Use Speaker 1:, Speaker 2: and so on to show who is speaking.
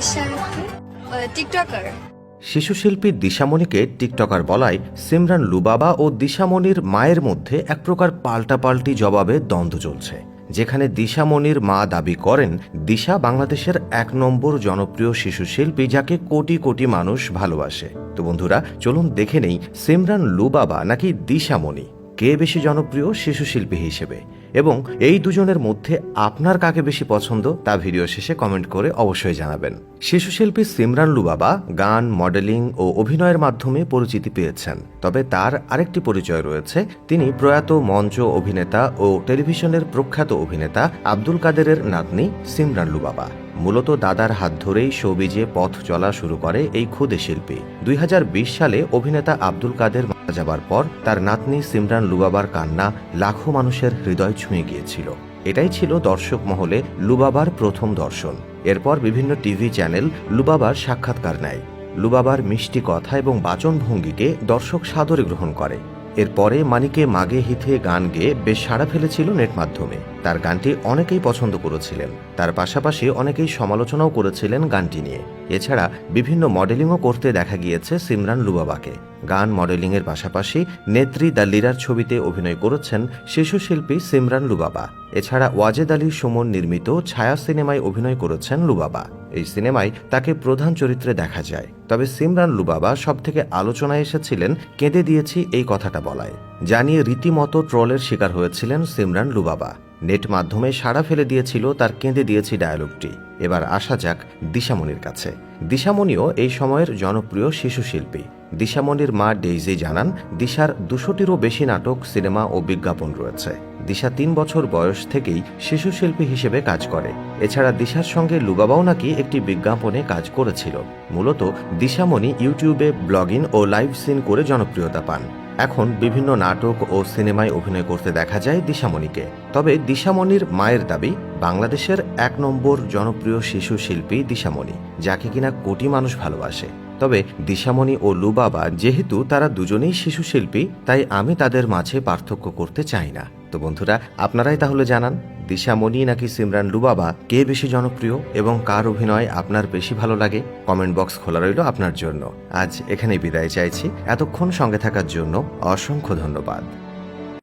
Speaker 1: দিশাকে TikToker.
Speaker 2: শিশুশিল্পী দিশামণিকে TikToker বলায় সিমরান লুবাবা ও দিশামণির মায়ের মধ্যে এক প্রকার পাল্টাপাল্টি জবাবে দ্বন্দ্ব চলছে, যেখানে দিশামণির মা দাবি করেন, দিশা বাংলাদেশের এক নম্বর জনপ্রিয় শিশু শিল্পী যাকে কোটি কোটি মানুষ ভালোবাসে। তো বন্ধুরা, চলুন দেখে নেই সিমরান লুবাবা নাকি দিশামণি কে বেশি জনপ্রিয়? শিশু শিল্পী হিসেবে। এবং এই দুজনের মধ্যে আপনার কাকে বেশি পছন্দ? তা ভিডিও শেষে কমেন্ট করে অবশ্যই জানাবেন। শিশু শিল্পী সিমরান লুবাবা গান, মডেলিং ও অভিনয়ের মাধ্যমে পরিচিতি পেয়েছেন। তবে তার আরেকটি পরিচয় রয়েছে। তিনি প্রয়াত মঞ্চ অভিনেতা ও টেলিভিশনের প্রখ্যাত অভিনেতা আব্দুল কাদেরের নাতনি সিমরান লুবাবা। মূলত দাদার হাত ধরেই শোবিজে পথ চলা শুরু করে এই ক্ষুদে শিল্পী। দুই হাজার বিশ সালে অভিনেতা আব্দুল কাদের মারা যাবার পর তার নাতনি সিমরান লুবাবার কান্না লাখো মানুষের হৃদয় ছুঁয়ে গিয়েছিল। এটাই ছিল দর্শক মহলে লুবাবার প্রথম দর্শন। এরপর বিভিন্ন টিভি চ্যানেল লুবাবার সাক্ষাৎকার নেয়। লুবাবার মিষ্টি কথা এবং বাচনভঙ্গিকে দর্শক সাদরে গ্রহণ করে। এরপরে মানিকে মাগে হিথে গান গেয়ে বেশ সাড়া ফেলেছিল নেট মাধ্যমে। তার গানটি অনেকেই পছন্দ করেছিলেন। তার পাশাপাশি অনেকেই সমালোচনাও করেছিলেন গানটি নিয়ে। এছাড়া বিভিন্ন মডেলিংও করতে দেখা গিয়েছে সিমরান লুবাবাকে। গান মডেলিংয়ের পাশাপাশি নেত্রী দ্য লিরার ছবিতে অভিনয় করেছেন শিশু শিল্পী সিমরান লুবাবা। এছাড়া ওয়াজেদ আলী সুমন নির্মিত ছায়া সিনেমায় অভিনয় করেছেন লুবাবা। এই সিনেমায় তাকে প্রধান চরিত্রে দেখা যায়। তবে সিমরান লুবাবা সবথেকে আলোচনায় এসেছিলেন, কেঁদে দিয়েছি এই কথাটা বলায়। জানিয়ে রীতিমতো ট্রলের শিকার হয়েছিলেন সিমরান লুবাবা। নেট মাধ্যমে সাড়া ফেলে দিয়েছিল তার কেঁদে দিয়েছি ডায়ালগটি। এবার আসা যাক দিশামণির কাছে। দিশামণিও এই সময়ের জনপ্রিয় শিশু শিল্পী। দিশামণির মা ডেইজি জানান, দিশার দুশোটিরও বেশি নাটক, সিনেমা ও বিজ্ঞাপন রয়েছে। দিশা তিন বছর বয়স থেকেই শিশু শিল্পী হিসেবে কাজ করে। এছাড়া দিশার সঙ্গে লুবাবাও নাকি একটি বিজ্ঞাপনে কাজ করেছিল। মূলত দিশামণি ইউটিউবে ব্লগিং ও লাইভ সিন করে জনপ্রিয়তা পান। এখন বিভিন্ন নাটক ও সিনেমায় অভিনয় করতে দেখা যায় দিশামণিকে। তবে দিশামণির মায়ের দাবি, বাংলাদেশের এক নম্বর জনপ্রিয় শিশু শিল্পী দিশামণি, যাকে কিনা কোটি মানুষ ভালোবাসে। তবে দিশামণি ও লুবাবা যেহেতু তারা দুজনেই শিশু শিল্পী তাই আমি তাদের মাঝে পার্থক্য করতে চাই না। তো বন্ধুরা, আপনারাই তাহলে জানান, দিশা দিশামণি নাকি সিমরান লুবাবা, কে বেশি জনপ্রিয় এবং কার অভিনয় আপনার বেশি ভালো লাগে? কমেন্ট বক্স খোলা রইল আপনার জন্য। আজ এখানে বিদায় চাইছি। এতক্ষণ সঙ্গে থাকার জন্য অসংখ্য ধন্যবাদ।